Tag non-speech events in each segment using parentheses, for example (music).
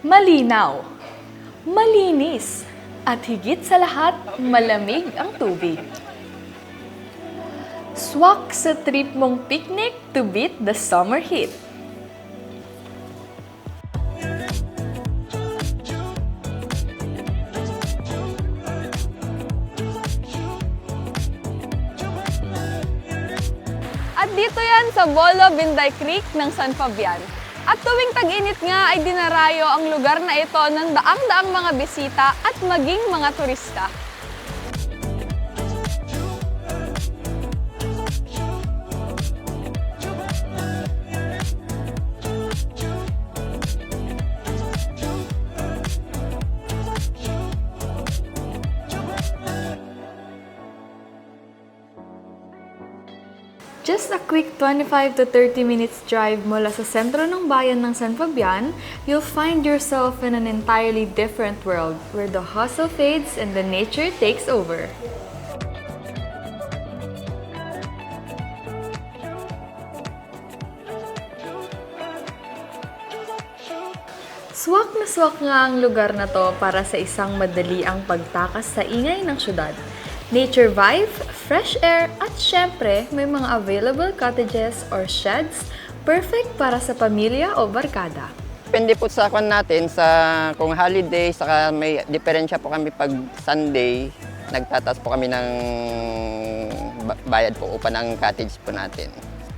Malinaw, malinis, at higit sa lahat, malamig ang tubig. Swak sa trip mong picnic to beat the summer heat. At dito yan sa Bolo Binday Creek ng San Fabian. At tuwing tag-init nga ay dinarayo ang lugar na ito ng daang-daang mga bisita at maging mga turista. Just a quick 25 to 30 minutes drive mula sa sentro ng bayan ng San Fabian, you'll find yourself in an entirely different world where the hustle fades and the nature takes over. Swak na swak nga ang lugar na to para sa isang madali ang pagtakas sa ingay ng syudad. Nature vibe, fresh air, at syempre may mga available cottages or sheds perfect para sa pamilya o barkada. Depende po sa kwan natin sa kung holiday, saka may diferensya po kami pag Sunday, nagtatas po kami ng ba- bayad po upa ng cottage po natin.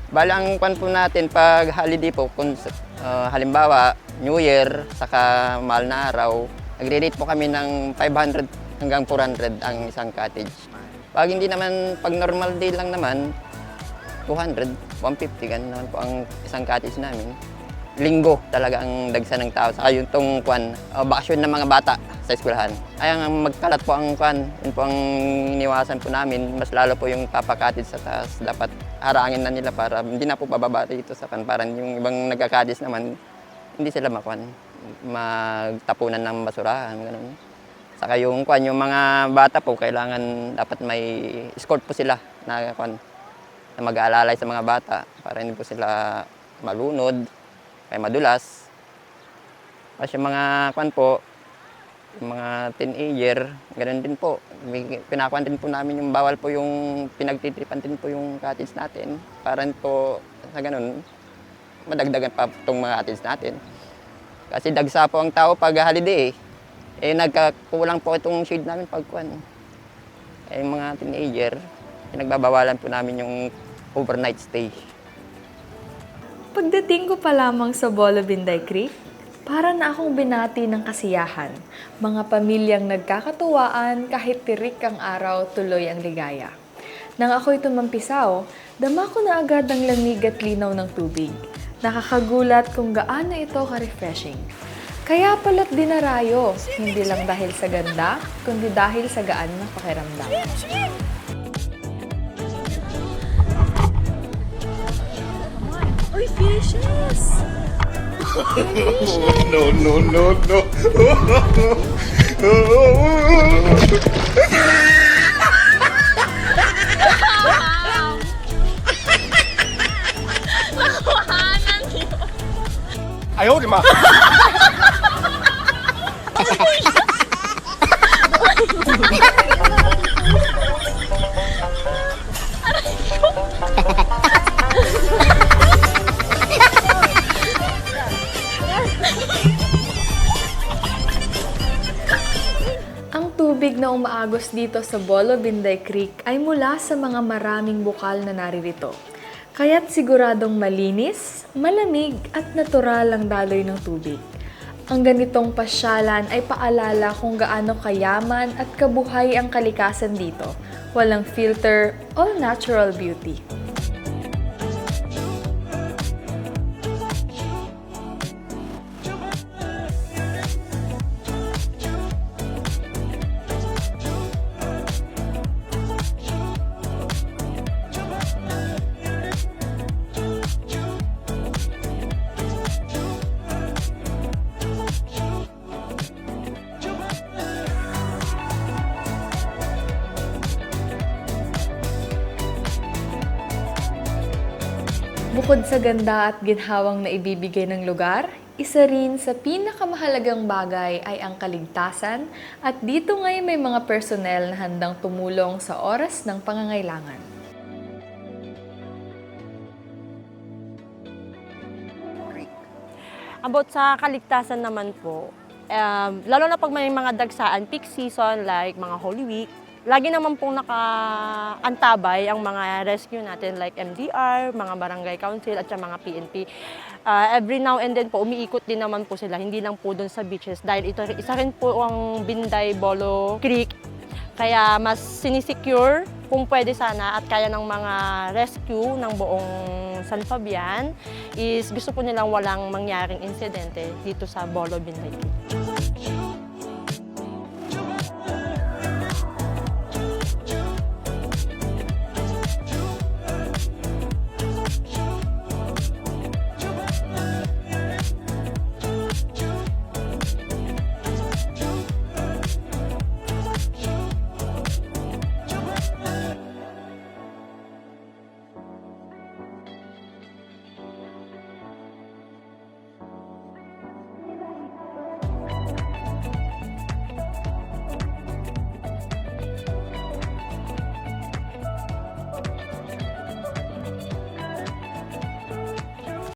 Bala kwan po natin pag holiday po, kung uh, halimbawa New Year, saka mahal na araw, nagre-rate po kami ng 500 hanggang 400 ang isang cottage. Pag hindi naman, pag normal day lang naman, 200, 150, ganun naman po ang isang cottage namin. Linggo talaga ang dagsa ng tao. Saka yung tong kwan, uh, bakasyon ng mga bata sa eskwelahan. Ay ang magkalat po ang kwan. Yun po ang iniwasan po namin. Mas lalo po yung papakatid sa taas. Dapat harangin na nila para hindi na po bababa dito sa kan. Parang yung ibang nagkakadis naman, hindi sila makwan. Magtapunan ng basurahan, ganun. Saka yung kwan, yung mga bata po, kailangan dapat may escort po sila na kwan, na mag-aalalay sa mga bata para hindi po sila malunod, kaya madulas. Kasi yung mga kwan po, yung mga teenager, ganun din po. Pinakuan din po namin yung bawal po yung pinagtitipan din po yung cottage natin. Para po sa ganun, madagdagan pa itong mga cottage natin. Kasi dagsa po ang tao pag holiday. Eh, nagkakulang po itong shade namin pag kwan. Eh, mga teenager, pinagbabawalan po namin yung overnight stay. Pagdating ko pa lamang sa Bolo Binday Creek, para na akong binati ng kasiyahan. Mga pamilyang nagkakatuwaan kahit tirik ang araw, tuloy ang ligaya. Nang ako'y tumampisaw, dama ko na agad ang lamig at linaw ng tubig. Nakakagulat kung gaano ito ka-refreshing. Kaya pala't dinarayo, hindi lang dahil sa ganda, kundi dahil sa gaan ng pakiramdam. Uy, fishes! (laughs) no, no, no, no. I hold him tubig na umaagos dito sa Bolo Binday Creek ay mula sa mga maraming bukal na naririto. Kaya't siguradong malinis, malamig at natural ang daloy ng tubig. Ang ganitong pasyalan ay paalala kung gaano kayaman at kabuhay ang kalikasan dito. Walang filter, all natural beauty. Bukod sa ganda at ginhawang na ibibigay ng lugar, Isa rin sa pinakamahalagang bagay ay ang kaligtasan at dito ngay may mga personnel na handang tumulong sa oras ng pangangailangan. About sa kaligtasan naman po, um, lalo na pag may mga dagsaan, peak season like mga Holy Week, lagi naman pong nakaantabay ang mga rescue natin like MDR, mga barangay council at mga PNP. Uh, every now and then po, umiikot din naman po sila, hindi lang po doon sa beaches dahil ito, isa rin po ang Binday Bolo Creek. Kaya mas sinisecure kung pwede sana at kaya ng mga rescue ng buong San Fabian is gusto po nilang walang mangyaring insidente dito sa Bolo Binday Creek.